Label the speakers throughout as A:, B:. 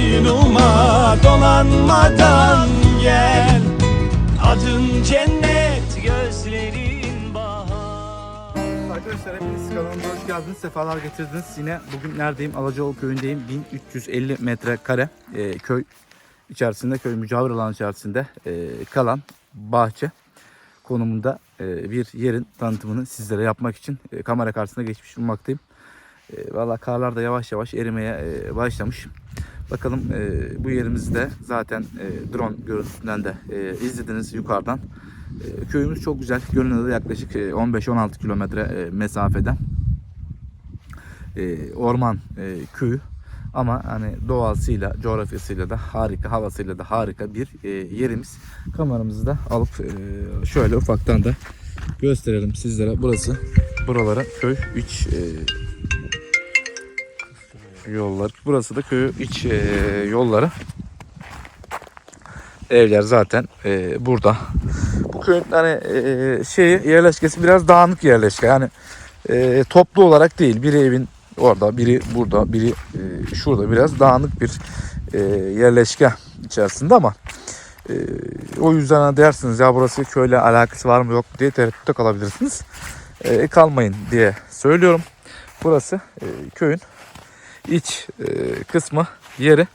A: koynuma dolanmadan gel Adın cennet gözlerin bahar
B: Arkadaşlar hepiniz kanalımıza hoş geldiniz. Sefalar getirdiniz. Yine bugün neredeyim? Alacaoğlu köyündeyim. 1350 metrekare e, köy içerisinde, köy mücavir alan içerisinde e, kalan bahçe konumunda e, bir yerin tanıtımını sizlere yapmak için e, kamera karşısına geçmiş bulunmaktayım. E, Valla karlar da yavaş yavaş erimeye e, başlamış. Bakalım e, bu yerimizde zaten e, drone görüntüsünden de e, izlediniz yukarıdan. E, köyümüz çok güzel. Gönül'de yaklaşık e, 15-16 kilometre e, mesafede. E, orman e, köyü ama hani doğasıyla, coğrafyasıyla da harika, havasıyla da harika bir e, yerimiz. Kameramızı da alıp e, şöyle ufaktan da gösterelim sizlere. Burası buralara köy iç e, yollar. Burası da köy iç e, yolları. Evler zaten e, burada. Bu köyün hani e, şeyi yerleşkesi biraz dağınık yerleşke. Yani e, toplu olarak değil. Biri evin orada, biri burada, biri e, şurada biraz dağınık bir e, yerleşke içerisinde ama e, o yüzden hani dersiniz ya burası köyle alakası var mı yok mu diye tereddütte kalabilirsiniz. E, kalmayın diye söylüyorum. Burası e, köyün iç e, kısmı yeri.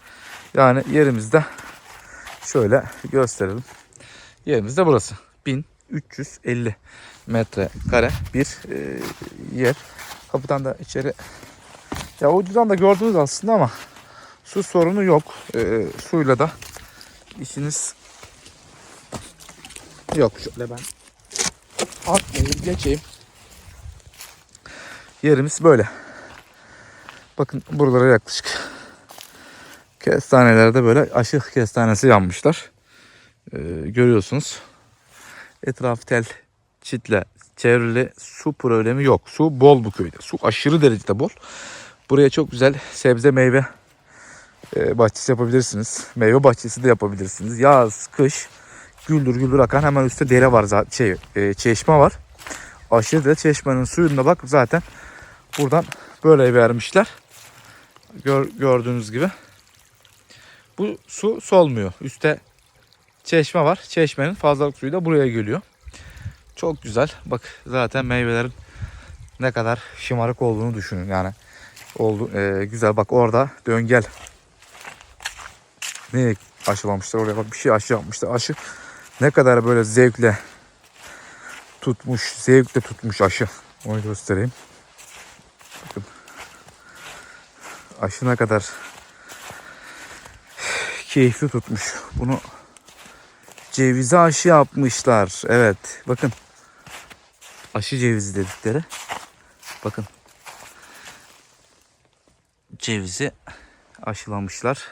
B: Yani yerimizde şöyle gösterelim. Yerimiz de burası. 1350 metrekare bir e, yer. Kapıdan da içeri ya uydudan da gördünüz aslında ama su sorunu yok. E, suyla da işiniz yok. Şöyle ben atmayayım geçeyim. Yerimiz böyle. Bakın buralara yaklaşık kestanelerde böyle aşı kestanesi yanmışlar. E, görüyorsunuz. Etraf tel çitle çevrili su problemi yok. Su bol bu köyde. Su aşırı derecede bol. Buraya çok güzel sebze meyve e, bahçesi yapabilirsiniz. Meyve bahçesi de yapabilirsiniz. Yaz, kış güldür güldür akan hemen üstte dere var zaten şey e, çeşme var. Aşırı da çeşmenin suyunda bak zaten buradan böyle vermişler. Gör, gördüğünüz gibi. Bu su solmuyor. Üste çeşme var. Çeşmenin fazlalık suyu da buraya geliyor. Çok güzel. Bak zaten meyvelerin ne kadar şımarık olduğunu düşünün yani. Oldu e, güzel. Bak orada döngel. Ne aşılamışlar oraya bak bir şey aşı yapmışlar. Aşı ne kadar böyle zevkle tutmuş, zevkle tutmuş aşı. Onu göstereyim. Bakın. Aşı ne kadar keyifli tutmuş. Bunu cevizi aşı yapmışlar. Evet. Bakın. Aşı cevizi dedikleri. Bakın. Cevizi aşılamışlar.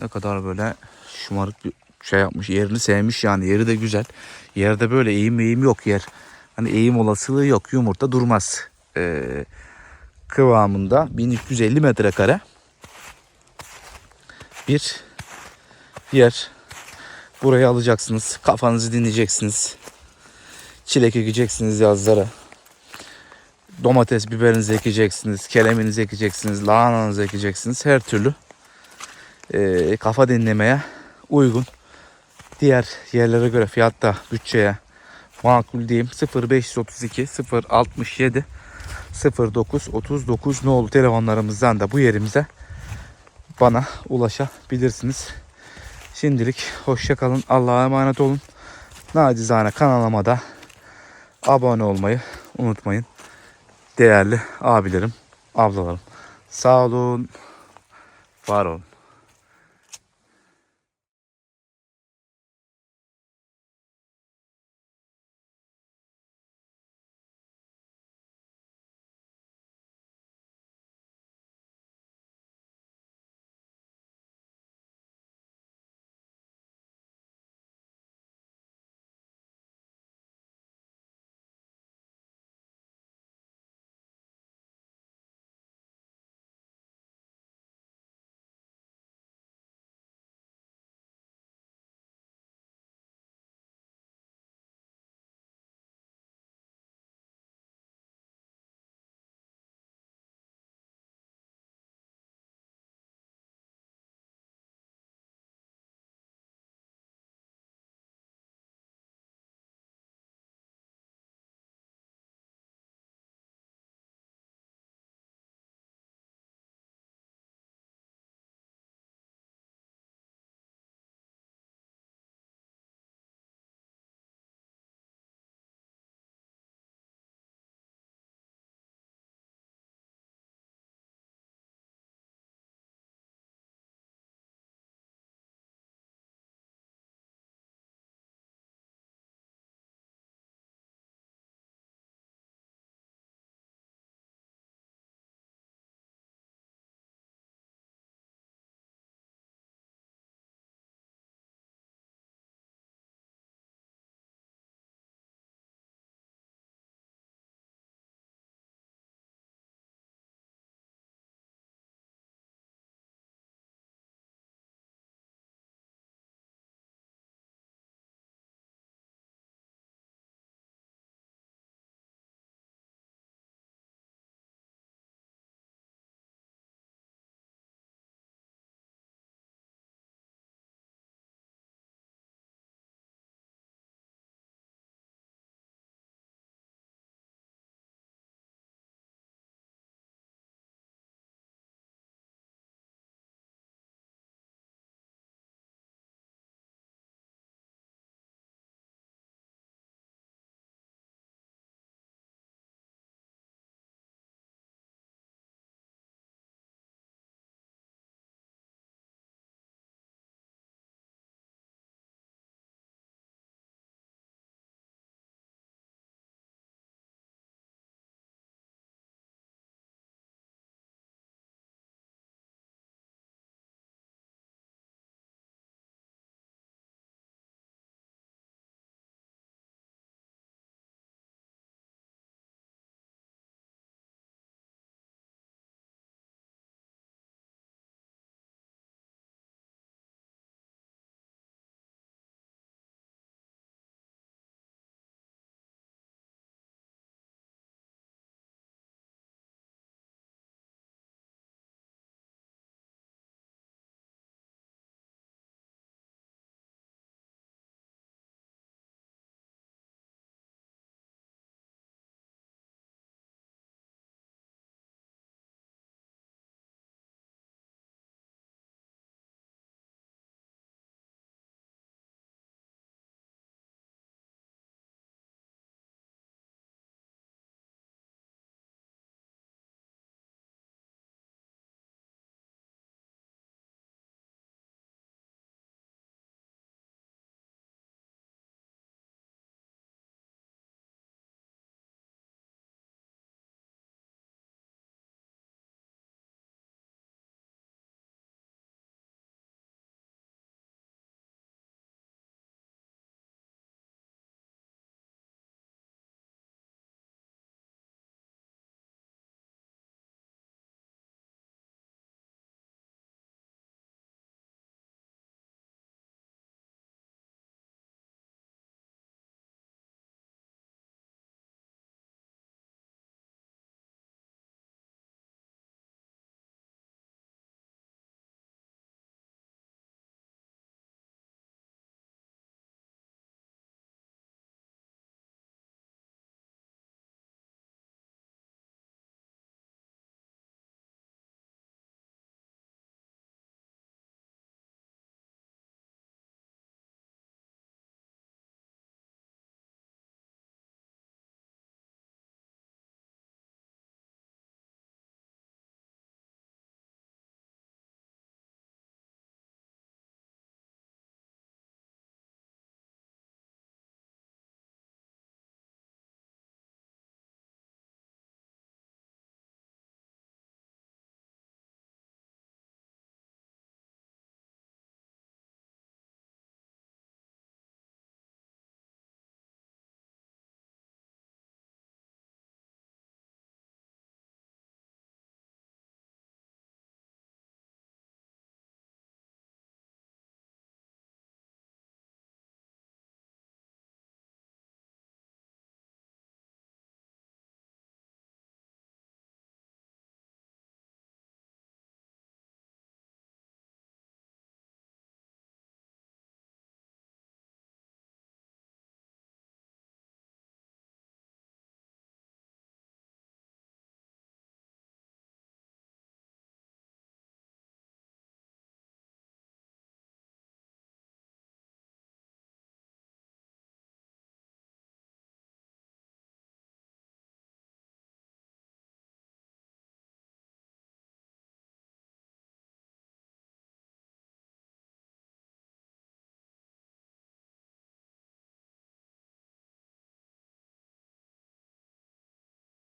B: Ne kadar böyle şımarık bir şey yapmış. Yerini sevmiş yani. Yeri de güzel. Yerde böyle eğim eğim yok yer. Hani eğim olasılığı yok. Yumurta durmaz. Ee, kıvamında 1350 metrekare bir yer. Burayı alacaksınız. Kafanızı dinleyeceksiniz. Çilek ekeceksiniz yazlara. Domates, biberinizi ekeceksiniz. Keleminizi ekeceksiniz. Lahananızı ekeceksiniz. Her türlü eee, kafa dinlemeye uygun. Diğer yerlere göre fiyatta bütçeye makul diyeyim. 0532 067 09 39 nolu telefonlarımızdan da bu yerimize bana ulaşabilirsiniz. Şimdilik hoşça kalın. Allah'a emanet olun. Nacizane kanalıma da abone olmayı unutmayın. Değerli abilerim, ablalarım. Sağ olun. Var olun.